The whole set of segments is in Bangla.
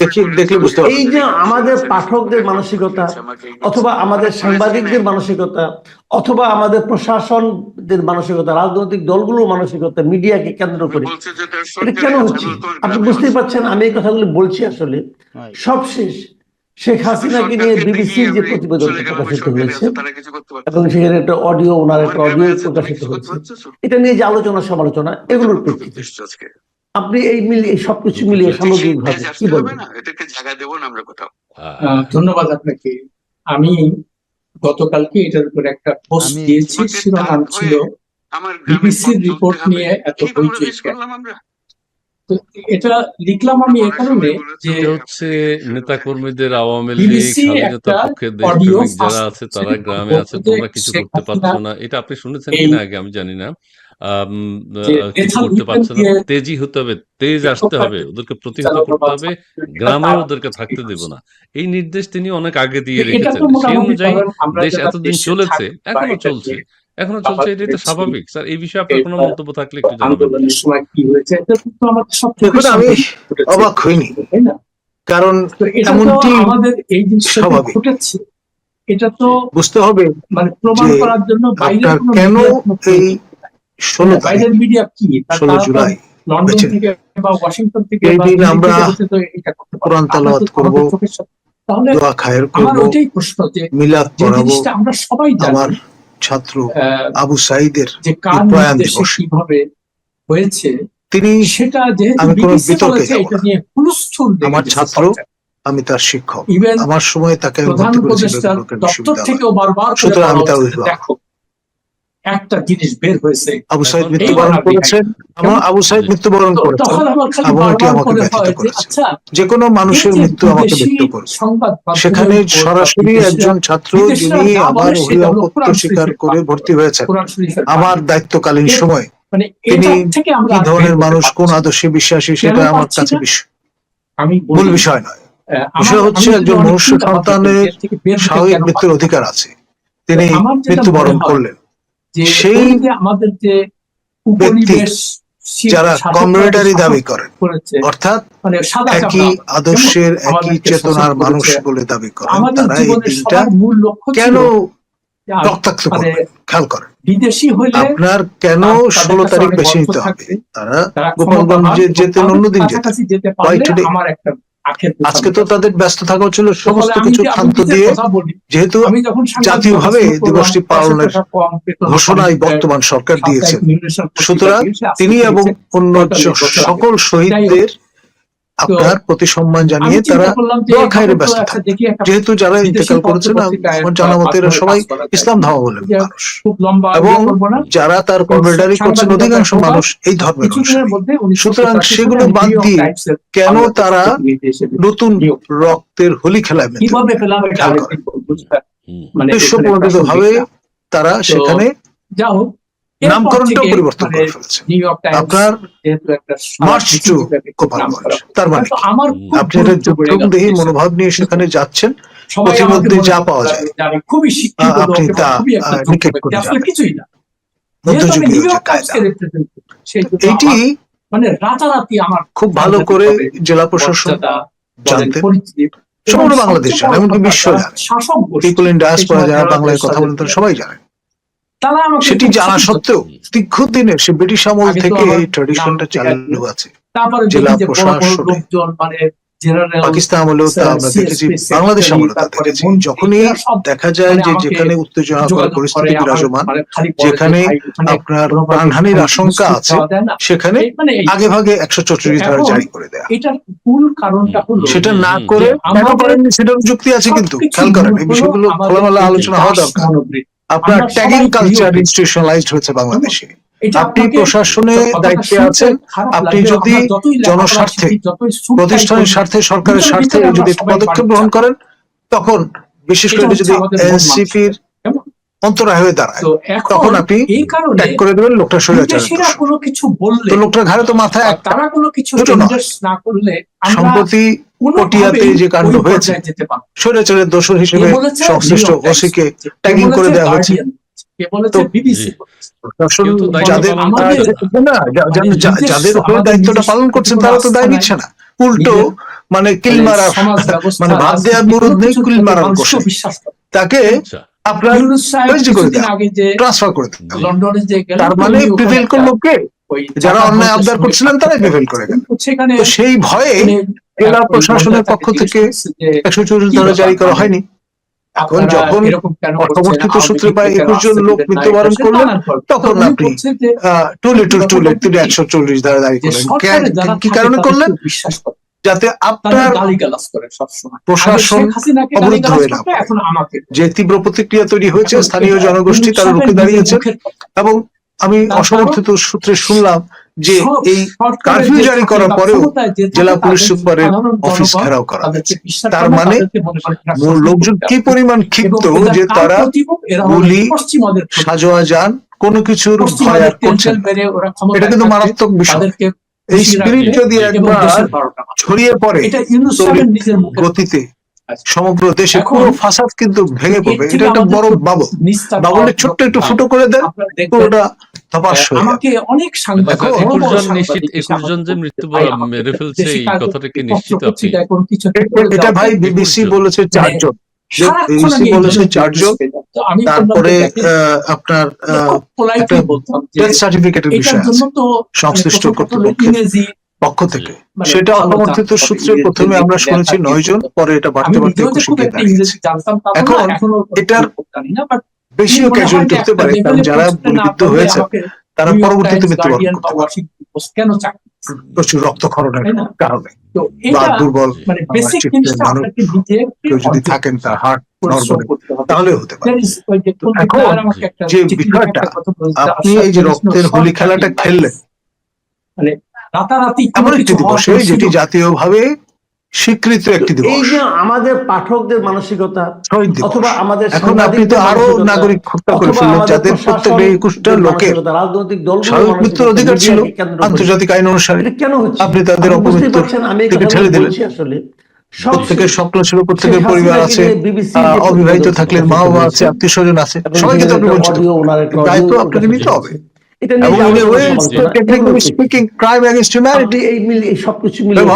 দেখি দেখলে বুঝতে এই যে আমাদের পাঠকদের মানসিকতা অথবা আমাদের সাংবাদিকদের মানসিকতা অথবা আমাদের প্রশাসনদের মানসিকতা রাজনৈতিক দলগুলোর মানসিকতা মিডিয়াকে কেন্দ্র করে। এটা কেন হচ্ছে? আপনি বুঝতেই পারছেন আমি এই কথাগুলো বলছি আসলে। সবশেষ শেখ হাসিনাকে নিয়ে বিবিসির যে প্রতিবেদন প্রকাশিত হয়েছে এবং সেখানে একটা অডিও ওনার একটা অডিও প্রকাশিত হয়েছে। এটা নিয়ে যে আলোচনা সমালোচনা এগুলোর প্রেক্ষিতে। আপনি এই মিলিয়ে সবকিছু মিলিয়ে সামগ্রিকভাবে কি বলবেন? এটাকে জায়গা দেবো না আমরা কোথাও। আহ, ধন্যবাদ আপনাকে। আমি গতকালকে এটার উপর একটা পোস্ট দিয়েছি শিরোনাম ছিল আমার BBC র report নিয়ে এত হইচই আমরা? তো এটা লিখলাম আমি এ কারণে যে হচ্ছে নেতা কর্মীদের আওয়ামী লীগ স্বাধীনতা পক্ষের দেশপ্রেমিক যারা আছে তারা গ্রামে আছে তোমরা কিছু করতে পারছ না। এটা আপনি শুনেছেন কিনা আগে? আমি জানি না। আহ, কিছু করতে পারছ না। তেজি হতে হবে তেজ আসতে হবে ওদেরকে প্রতিহত করতে হবে গ্রামে ওদেরকে থাকতে দেব না। এই নির্দেশ তিনি অনেক আগে দিয়ে রেখেছেন। সেই অনুযায়ী দেশ এতদিন চলেছে এখনও চলছে। এখনও চলছে এটা তো স্বাভাবিক। স্যার এই বিষয়ে আপনার কোনো মন্তব্য থাকলে একটু জানাবেন। আন্দোলনের সময় কি হয়েছে? এটা তো আমাদের সব আমি অবাক হইনি। তাই না? কারণ এমনটি আমাদের এই জিনিসটা ঘটেছে এটা তো বুঝতে হবে মানে প্রমাণ করার জন্য বাইরের কেন এই ষোলো হ্যাঁ, বাইরের মিডিয়া কি? ষোলো জুলাই লন্ডন থেকে বা ওয়াশিংটন থেকে আমরা। কোরআন তেলাওয়াত করব, তাহলে দোয়া খায়ের আমার ওইটাই প্রশ্ন যে মিলাদ পড়াবো আমরা সবাই জানি। ছাত্র আবু সাইদের প্রয়াণ দিবস। কীভাবে হয়েছে তিনি সেটা আমি কোনো বিতর্কে আমার ছাত্র, আমি তার শিক্ষক ইভেন আমার সময় তাকে আমি ভর্তি করেছি সুতরাং আমি তার অভিভাবক। একটা জিনিস বের হয়েছে। আবু সাইদ মৃত্যুবরণ করেছেন। আমার আবু সাইদ মৃত্যুবরণ করেছেন। আমাকে ব্যথিত করেছে। আচ্ছা যে কোনো মানুষের মৃত্যু আমাকে ব্যক্ত করেছে। সেখানে সরাসরি একজন ছাত্র যিনি আমার অভিভাবকত্ব স্বীকার করে ভর্তি হয়েছেন। আমার দায়িত্বকালীন সময় মানে তিনি থেকে আমরা কি ধরনের মানুষ কোন আদর্শে বিশ্বাসী সেটা আমার কাছে বিষয় আমি মূল বিষয় নয়। বিষয় হচ্ছে একজন মনুষ্য সন্তানের স্বাভাবিক মৃত্যুর অধিকার আছে। তিনি মৃত্যুবরণ করলেন। যে সেই যে আমাদের যে উপনিবেশ যারা কমিউনিটারি দাবি করেন অর্থাৎ মানে একই আদর্শের একই চেতনার মানুষ বলে দাবি করেন তারা এই দিনটা কেন রক্তাক্ত মানে করবেন খেয়াল করেন বিদেশি আপনার কেন ষোলো তারিখ অর্থ নিতে হবে? তারা গোপালগঞ্জে যেতেন অন্যদিন যেতে আমার একটা আজকে তো তাদের ব্যস্ত থাকা ছিল সমস্ত কিছু খাদ্য দিয়ে যেহেতু জাতীয় ভাবে জাতীয়ভাবে দিবসটি পালনের ঘোষণায় বর্তমান সরকার দিয়েছে। সুতরাং তিনি এবং অন্য সকল শহীদদের আপনার প্রতি সম্মান জানিয়ে তারা দোয়া খায়ের ব্যস্ত যেহেতু যারা ইন্তেকাল করেছেন আমার জানা মতে এরা সবাই ইসলাম ধর্মাবলম্বী মানুষ। এবং করব না। যারা তার কর্মচারী করছেন অধিকাংশ মানুষ এই ধর্মের সুতরাং সেগুলো বাদ দিয়ে কেন তারা নতুন রক্তের হোলি খেলায়। মানে উদ্দেশ্য প্রণোদিত ভাবে তারা সেখানে যা হোক থেকে পরিবর্তন মানে করে ফেলেছেন নিউ ইয়র্ক টাইমস আপনার মার্চ টু গোপালগঞ্জ তার মানে আপনি একটা। যুদ্ধদেহী মনোভাব নিয়ে সেখানে যাচ্ছেন প্রতিমধ্যে যা পাওয়া যায়, আপনি তা, নিক্ষেপ। করে মধ্যযুগীয় আমার মানে রাতারাতি আমার খুব ভালো করে জেলা প্রশাসন জানতেন। সমগ্র বাংলাদেশ জানে, এমনকি বিশ্ব জানে। শাসক পিপল ইন ডায়াসপোরা যারা বাংলায় কথা বলেন তারা সবাই জানেন। তারা আমাকে সেটি জানা সত্ত্বেও দীর্ঘ দিনের সে ব্রিটিশ আমল থেকে এই ট্র্যাডিশনটা চালু আছে। তারপরে জেলা প্রশাসনে মানে পাকিস্তান আমলেও তা আমরা দেখেছি বাংলাদেশ আমলেও তা দেখেছি। যখনই দেখা যায় যে যেখানে উত্তেজনাকর পরিস্থিতি বিরাজমান যেখানে আপনার প্রাণহানির আশঙ্কা আছে সেখানে আগে ভাগে একশো চৌচল্লিশ ধারা জারি করে দেয়া। এটার মূল কারণটা হলো সেটা না করে কেন করেননি সেটার যুক্তি আছে কিন্তু খেয়াল করেন এই বিষয়গুলো খোলামেলা আলোচনা হওয়া দরকার। আপনার ট্যাগিং কালচার। ইনস্টিটিউশনালাইজড হয়েছে বাংলাদেশে আপনি প্রশাসনে দায়িত্বে আছেন আপনি যদি জনস্বার্থে, প্রতিষ্ঠানের স্বার্থে সরকারের স্বার্থে যদি পদক্ষেপ গ্রহণ করেন তখন বিশেষ করে যদি এনসিপির? অন্তরায় হয়ে দাঁড়ায়। তখন আপনি এই কারণে করে দেবেন লোকটা সরে কোনো কিছু বললে ঘাড়ে তো তারা কোনো কিছু না করলে সম্প্রতি যে কাণ্ড হয়েছে হিসেবে সংশ্লিষ্ট ওসিকে ট্যাগিং করে দেওয়া হয়েছে। যাদের উপরে দায়িত্বটা পালন করছেন তারা তো দায় নিচ্ছে না। উল্টো মানে কিল মারা মানে ভাব দেওয়ার বিরুদ্ধে কিল তাকে মানে পক্ষ থেকে একশো চল্লিশ ধারা জারি করা হয়নি। এখন যখন অসমর্থিত সূত্রে প্রায় একুশ জন লোক মৃত্যুবরণ তখন আপনি টু লিটল টু লেট তিনি একশো চল্লিশ ধারা দাঁড়িয়ে কি কারণে করলেন? যাতে আপনার প্রশাসন অবরুদ্ধ হয়ে না যে তীব্র প্রতিক্রিয়া তৈরি হয়েছে স্থানীয় জনগোষ্ঠী তারা রুখে দাঁড়িয়েছে। এবং আমি অসমর্থিত সূত্রে শুনলাম যে এই কারফিউ জারি করার পরেও জেলা পুলিশ সুপারের অফিস ঘেরাও করা তার মানে লোকজন কি পরিমাণ ক্ষিপ্ত যে তারা গুলি সাজোয়া যান কোনো কিছুর এটা কিন্তু মারাত্মক বিষয়। এই স্পিরিট যদি একবার ছড়িয়ে পড়ে গতিতে সমগ্র দেশে ফাসাদ কিন্তু ভেঙে পড়বে। এটা একটা বড় বাবল। ছোট্ট একটু ফুটো করে দেন পুরোটা নিশ্চিত এটা ভাই বিবিসি বলেছে চারজন। পক্ষ থেকে। সেটা অনুমোদিত সূত্রে প্রথমে আমরা শুনেছি নয় জন পরে এটা বাড়তে বাড়তে এখন এটার বেশিও ক্যাজুয়ালিটি হতে পারে যারা গুলিবিদ্ধ হয়েছে তারা পরবর্তীতে মৃত্যুবরণ করতে পারে। প্রচুর রক্তক্ষরণের কারণে বা দুর্বল কেউ যদি থাকেন তার হার্ট তাহলে হতে পারে। যে আপনি এই যে রক্তের হোলি খেলাটা খেললেন। এমন একটি দিবসে যেটি জাতীয়ভাবে স্বীকৃত একটি দিবস এই যে আমাদের পাঠকদের মানসিকতা অথবা আমাদের এখন আপনি তো আরও নাগরিক হত্যা একুশটা লোকের রাজনৈতিক দল অধিকার ছিল আন্তর্জাতিক আইন অনুসারে। কেন হচ্ছে? আপনি তাদের অপমৃত্যু আমি ছেড়ে দিলেন। আসলে। প্রত্যেকের স্বপ্ন ছিল প্রত্যেকের পরিবার আছে অবিবাহিত থাকলেন মা বাবা আছে আত্মীয় স্বজন আছে সবাইকে তো আপনি বলছেন দায়িত্ব আপনাকে নিতে হবে। এটা নিয়ে ক্রাইম অ্যাগেন্স্ট হিউম্যানিটি এই মিলিয়ে সবকিছু মিলিয়ে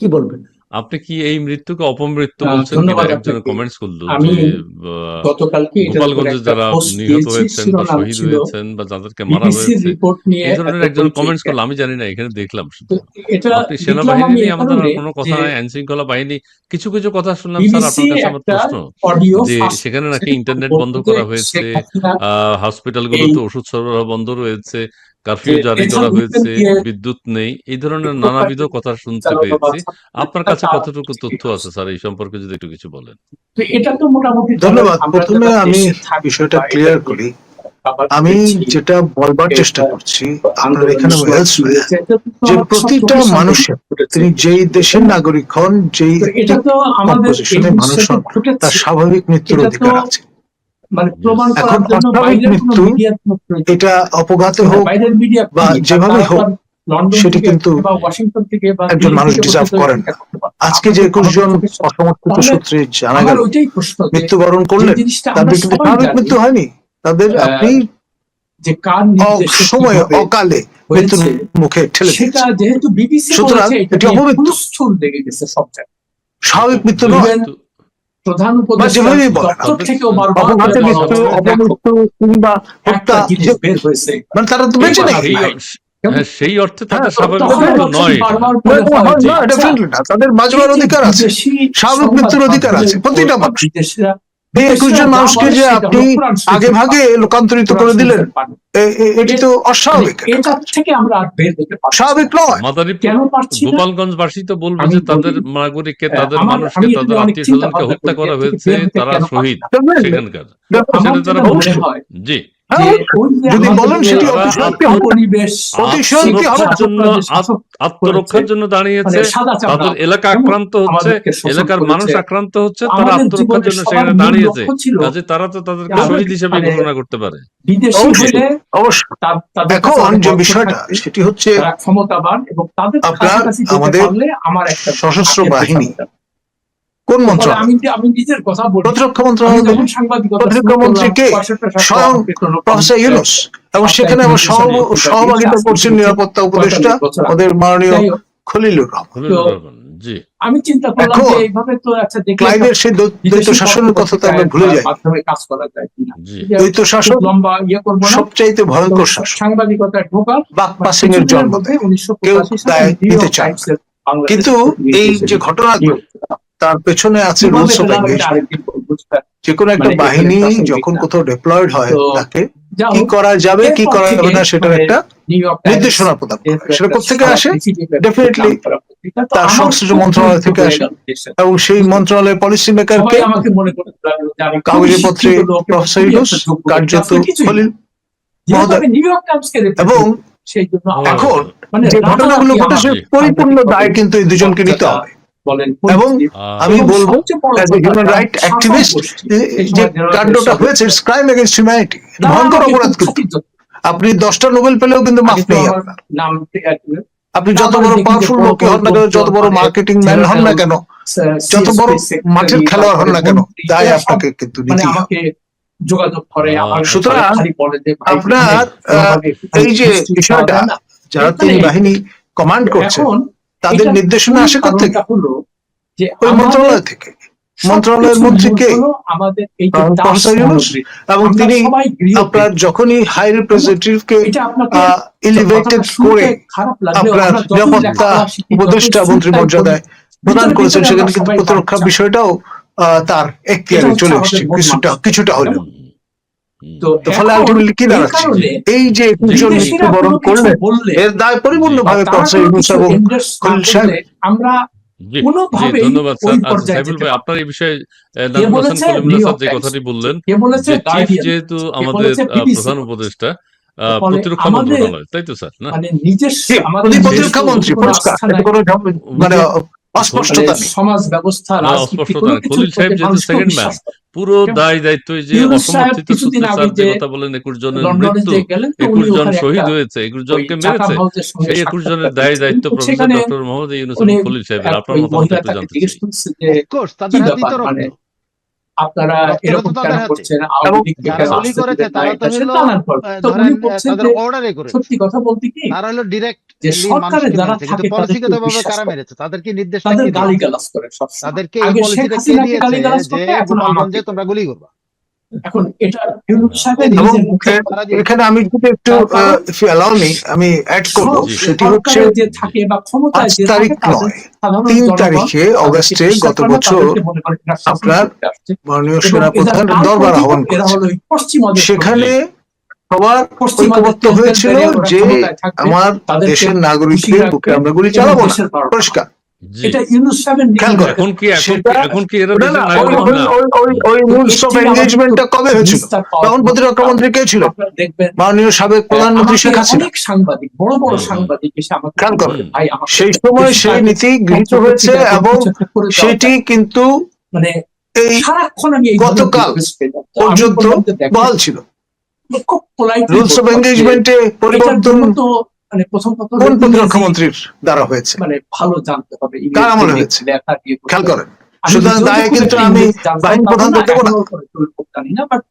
কি বলবেন? আপনি কি এই মৃত্যুকে অপমৃত্যু বলছেন একজন কমেন্টস করল যে গতকালকে গোপালগঞ্জে যারা নিহত হয়েছেন বা শহীদ হয়েছেন বা যাদেরকে মারা হয়েছে এই ধরনের একজন কমেন্টস করল আমি জানি না এখানে দেখলাম আপনি সেনাবাহিনী নিয়ে আমাদের কোনো কথা নাই আইন শৃঙ্খলা বাহিনী কিছু কিছু কথা শুনলাম স্যার আপনার কাছে আমার প্রশ্ন। যে সেখানে নাকি ইন্টারনেট বন্ধ করা হয়েছে হসপিটাল গুলোতে ওষুধ সরবরাহ বন্ধ রয়েছে কারফিউ জারি করা হয়েছে বিদ্যুৎ নেই এই ধরনের নানাবিধ কথা শুনতে পেয়েছি। আপনার কাছে কতটুকু তথ্য আছে স্যার এই সম্পর্কে যদি একটু কিছু বলেন? এটা তো মোটামুটি ধন্যবাদ। প্রথমে আমি বিষয়টা ক্লিয়ার করি। আমি যেটা বলবার চেষ্টা করছি আপনার এখানে যে প্রতিটা মানুষের তিনি যেই দেশের নাগরিক হন যেই এটা তো তার স্বাভাবিক মৃত্যুর অধিকার আছে। এটা হোক বা যেভাবে হোক সেটি কিন্তু একজন মানুষ ডিজার্ভ করেন। আজকে যে একুশ জন অসমর্থিত সূত্রে জানা গেল মৃত্যুবরণ করলেন তাদের কিন্তু স্বাভাবিক মৃত্যু হয়নি। তাদের আপনি যে কার সময়ে অকালে মৃত্যুর মুখে ঠেলে সুতরাং এটি অপমৃত্যু। লেগে গেছে সব জায়গায়। স্বাভাবিক মৃত্যু নয়। প্রধান মানে তারা তো হ্যাঁ, সেই অর্থে তাদের তাদের অধিকার আছে। স্বাভাবিক মৃত্যুর অধিকার আছে প্রতিটা মানুষ একুশ জন মানুষকে যে আপনি আগে ভাগে লোকান্তরিত করে দিলেন এটি তো অস্বাভাবিক। থেকে আমরা বের হতে স্বাভাবিক গোপালগঞ্জ গোপালগঞ্জবাসী তো বলবে যে তাদের নাগরিককে তাদের মানুষকে তাদের আত্মীয় স্বজনকে হত্যা করা হয়েছে তারা শহীদ সেখানকার। জি। আত্মরক্ষার জন্য দাঁড়িয়েছে তাদের এলাকা আক্রান্ত হচ্ছে এলাকার মানুষ আক্রান্ত হচ্ছে তারা আত্মরক্ষার জন্য সেখানে দাঁড়িয়েছে। কাজে তারা তো তাদের শহীদ হিসেবে ঘোষণা করতে পারে। বিষয়টা সেটি হচ্ছে আমাদের সশস্ত্র বাহিনী কোন ফলে আমি নিজের কথা বলি। প্রতিরক্ষা মন্ত্রণালয় প্রতিরক্ষা মন্ত্রী কে? স্বয়ং প্রফেসর ইউনুস। এবং সেখানে আমার সহ- সহভাগিতা করছেন নিরাপত্তা উপদেষ্টা আমাদের মাননীয় খলিলুর রহমান। আমি চিন্তা করলাম এখন যে এইভাবে তো আচ্ছা দেখলে ক্লাইভের সেই দ্বৈত শাসনের কথা তো আমরা ভুলে যাই। মাধ্যমে কাজ করা যায় কিনা জি। দ্বৈত শাসন লম্বা ইয়ে করব না। সবচাইতে ভয়ঙ্কর শাসন। বাক পাসিং এর জন্ম। না। কিন্তু এই যে ঘটনাগুলো তার পেছনে আছে রুলস অফ যে কোনো একটা মানে বাহিনী যখন কোথাও ডিপ্লয়েড হয় তাকে কি করা যাবে কি করা যাবে না সেটার একটা নির্দেশনা প্রদান করে। সেটা কোথেকে আসে? Definitely তার সংশ্লিষ্ট মন্ত্রণালয় থেকে আসে। এবং সেই মন্ত্রণালয়ের পলিসি মেকারকে মনে কাগজে পত্রে প্রফেসর ইউনুস। কার্যত। খলিল এবং এখন মানে যে ঘটনাগুলো ঘটেছে পরিপূর্ণ দায় কিন্তু এই দুজনকে নিতে হবে। এবং আমি বলব শাসন activist, গোষ্ঠী, যে- কাণ্ডটা হয়েছে ক্রাইম এগেনস্ট হিউম্যানিটি ভয়ঙ্কর অপরাধ কিন্তু। আপনি দশটা নোবেল পেলেও কিন্তু মাফ নেই আপনার। আপনি যত বড় পাওয়ারফুল লোকই হন না কেন যত বড় মানে মার্কেটিং ম্যান হন না কেন যত বড় মাঠের খেলোয়াড় হন না কেন তাই আপনাকে কিন্তু মানে যোগাযোগ করে সুতরাং আপনার, মানে আহ, এই যে বিষয়টা। যারা তিনি বাহিনী কমান্ড করছে এখন তাদের নির্দেশনা আসে মূল থেকে কারণটা হলো যে ওই মন্ত্রণালয় থেকে। মন্ত্রণালয়ের মন্ত্রী কে? এবং তিনি আপনার যখনই হাই রিপ্রেজেন্টেটিভকে এটা আপনাকে ইলিভেটেড করে আপনার নিরাপত্তা উপদেষ্টা মন্ত্রী মর্যাদায় প্রদান করেছেন সেখানে কিন্তু প্রতিরক্ষা বিষয়টাও আহ, তার এখতিয়ারে চলে এসেছে। কিছুটা কিছুটা হলেও। তো তো ফলে আলটিমেটলি কি এই দাঁড়াচ্ছে এই যে মৃত্যুবরণ করলেন এর দায় আমরা ধন্যবাদ স্যার। আচ্ছা আপনার এই বিষয়ে যে কথাটি বললেন যেহেতু আমাদের প্রধান উপদেষ্টা প্রতিরক্ষা মন্ত্রণালয় তাই তো স্যার না? মানে প্রতিরক্ষা মন্ত্রী মানে অস্পষ্টতা মানে সমাজ ব্যবস্থা অস্পষ্টতা খলিল সাহেব যেহেতু পুরো দায় দায়িত্ব যে অসমর্থিত সূত্রে স্যার যে যে কথা বলেন একুশ জনের মৃত্যু একুশ জন শহীদ হয়েছে একুশ জনকে মেরেছে? সেই একুশ জনের দায় দায়িত্ব প্রফেসর ডক্টর মোহাম্মদ ইউনুস খলিল সাহেবের আপনার মতামত জানতে চাই। আপনারা এরকম কেন। করছেন? সত্যি কথা বলতে কি? তারা হলো ডিরেক্ট যে সরকারে যারা থাকে কারা মেরেছে? তাদেরকে নির্দেশ তাদের করে তাদেরকে এই পলিসিটা দিয়েছে যে। তোমরা গুলি করবা? এখন এটা এখানে আমি যদি একটু অ্যালাউ মি আমি অ্যাড করব। সেটি হচ্ছে যে থাকে বা ক্ষমতায় পাঁচ যে তারিখ নয় তিন তারিখে অগস্টে গত বছর আপনার। মাননীয় এবং সেনা এরা প্রধান কার দরবার আহ্বান সেখানে সবার ঐক্যবদ্ধ হয়েছিল যে আমার দেশের নাগরিকদের বুকে আমরা গুলি চালাবো পরিষ্কার। এটা ইউনুস সাহেবের খেয়াল নিজের করেন। এখন কি এখন কি সেটা- এখন কি এরা না, দেশের না, ওই- নাগরিক ওই- না? ওই- ওই- ওই রুলস অফ একটি কবে হয়েছিল? তখন প্রতিরক্ষা মন্ত্রী কে ছিল? মাননীয় সাবেক প্রধানমন্ত্রী শেখ হাসিনা অনেক সাংবাদিক বড় বড় সাংবাদিক এসে আমাকে খেয়াল করেন। সেই সময় সেই নীতি গৃহীত হয়েছে এবং সেটি কিন্তু মানে এই সারাক্ষণ আমি গতকাল পর্যন্ত বহাল ছিল। রুলস অফ বললাম এঙ্গেজমেন্টে পরিবর্তন মানে প্রথম কোন প্রতিরক্ষা দ্বারা হয়েছে মানে ভালো জানতে হবে কার আমলে হয়েছে? খেয়াল করেন আমি সুতরাং দায়ে কিন্তু আমি বাহিনী না। জানি না বাট